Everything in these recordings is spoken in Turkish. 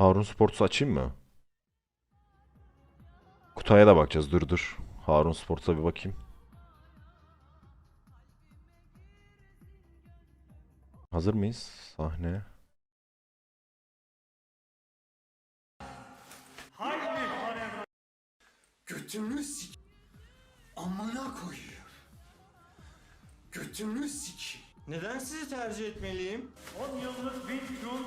Harun Sports'u açayım mı? Kutay'a da bakacağız. Dur dur. Harun Sports'a bir bakayım. Hazır mıyız? Sahne. Götümü sik... Amına koyuyor. Götümü sik... Neden sizi tercih etmeliyim? 10 yıllık Wing Chun,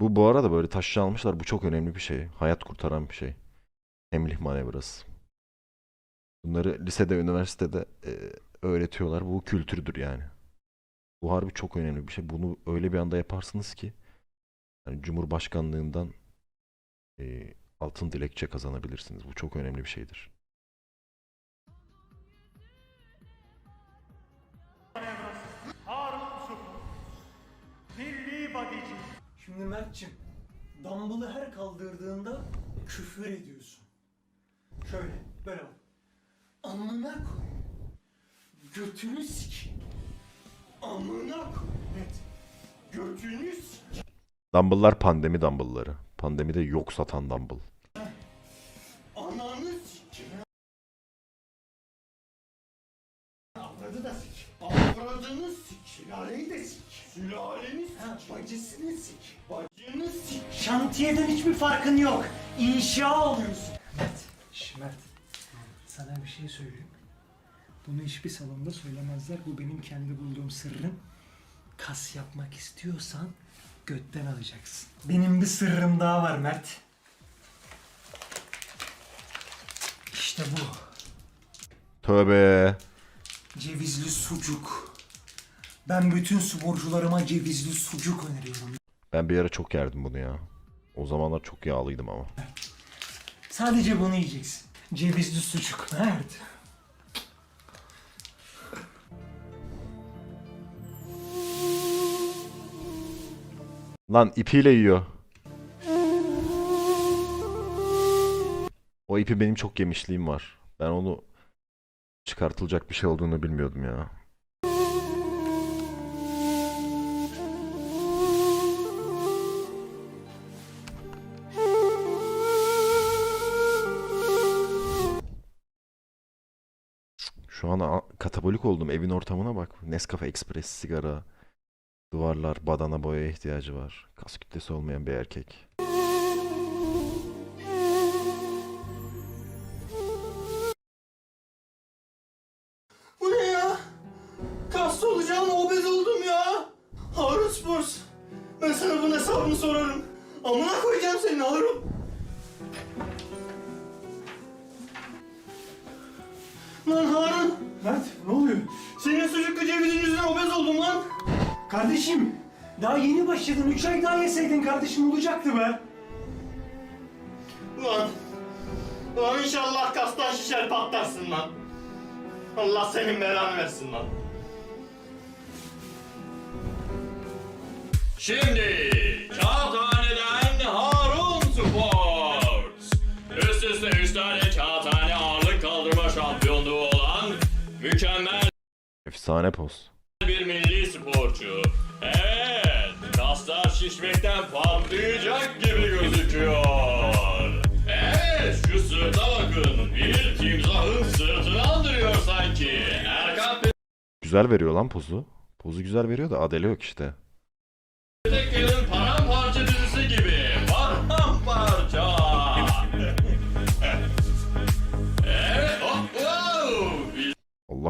Bu bu arada böyle taşlı almışlar. Bu çok önemli bir şey. Hayat kurtaran bir şey. Emlih manevrası. Bunları lisede, üniversitede e, öğretiyorlar. Bu kültürdür yani. Bu harbi çok önemli bir şey. Bunu öyle bir anda yaparsınız ki yani Cumhurbaşkanlığından e, altın dilekçe kazanabilirsiniz. Bu çok önemli bir şeydir. Harun Milli Badici, Şimdi Mert'cim, dumbbell'ı her kaldırdığında küfür ediyorsun. Şöyle, böyle bak. Amına koy. Götünü sik. Amına koy. Evet. Götünü sik. Dumbbell'lar pandemi dumbbell'ları. Pandemide yok satan dumbbell. Ananı sik. Avradı da sik. Avradını sik. Sülaleyi de sik. Sülaleni sik. Bacısını sik. Bacını sik. Şantiyeden hiçbir farkın yok. İnşa oluyorsun. Mert, şş Mert. Sana bir şey söyleyeyim. Bunu hiçbir salonda söylemezler. Bu benim kendi bulduğum sırrım. Kas yapmak istiyorsan götten alacaksın. Benim bir sırrım daha var Mert. İşte bu. Tövbe. Cevizli sucuk. Ben bütün sporcularıma cevizli sucuk öneriyorum. Ben bir ara çok yerdim bunu ya. O zamanlar çok yağlıydım ama. Sadece bunu yiyeceksin. Cevizli sucuk. Mert. Lan ipiyle yiyor. O ipi benim çok yemişliğim var. Ben onu çıkartılacak bir şey olduğunu bilmiyordum ya. Şu an katabolik oldum. Evin ortamına bak. Nescafe Express sigara. Duvarlar, badana boyaya ihtiyacı var. Kas kütlesi olmayan bir erkek. Bu ne ya? Kaslı olacağım obez oldum ya. Harun Sports. Ben sana bunun hesabını sorarım. Amına koyacağım seni Harun. Lan Harun. Mert, ne oluyor? Senin sucuklu cevizin yüzünden obez oldum lan. Kardeşim, daha yeni başladın. 3 ay daha yeseydin kardeşim olacaktı be. Lan. Lan inşallah kastan şişer patlarsın lan. Allah senin belanı versin lan. Şimdi mükemmel Efsane poz. bir milli sporcu. Evet, kaslar şişmekten patlayacak gibi gözüküyor. Evet, şu sırta bakın. Bir timsahın sırtını andırıyor sanki. Erkan Güzel veriyor lan pozu. Pozu güzel veriyor da adele yok işte. Petekler'in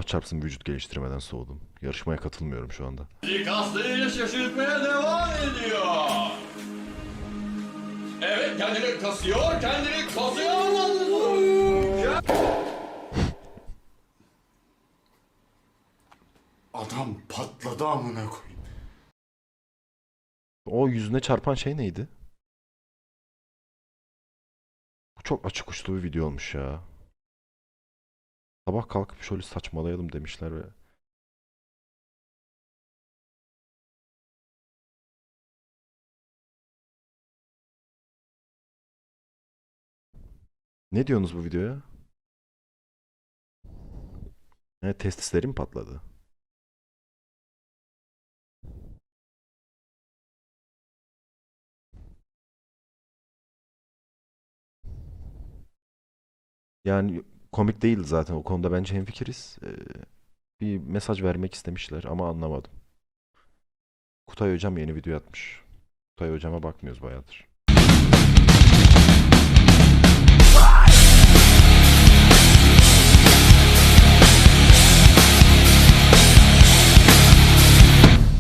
çarpsın vücut geliştirmeden soğudum. Yarışmaya katılmıyorum şu anda. Kaslarıyla şaşırtmaya devam ediyor. Evet, kendini kasıyor, kendini kasıyor. Adam patladı amına koyayım. O yüzüne çarpan şey neydi? Çok açık uçlu bir video olmuş ya. Sabah kalkıp şöyle saçmalayalım demişler ve Ne diyorsunuz bu videoya? Ne testislerim patladı. Yani komik değil zaten o konuda bence hemfikiriz. Ee, bir mesaj vermek istemişler ama anlamadım. Kutay hocam yeni video atmış. Kutay hocama bakmıyoruz bayağıdır.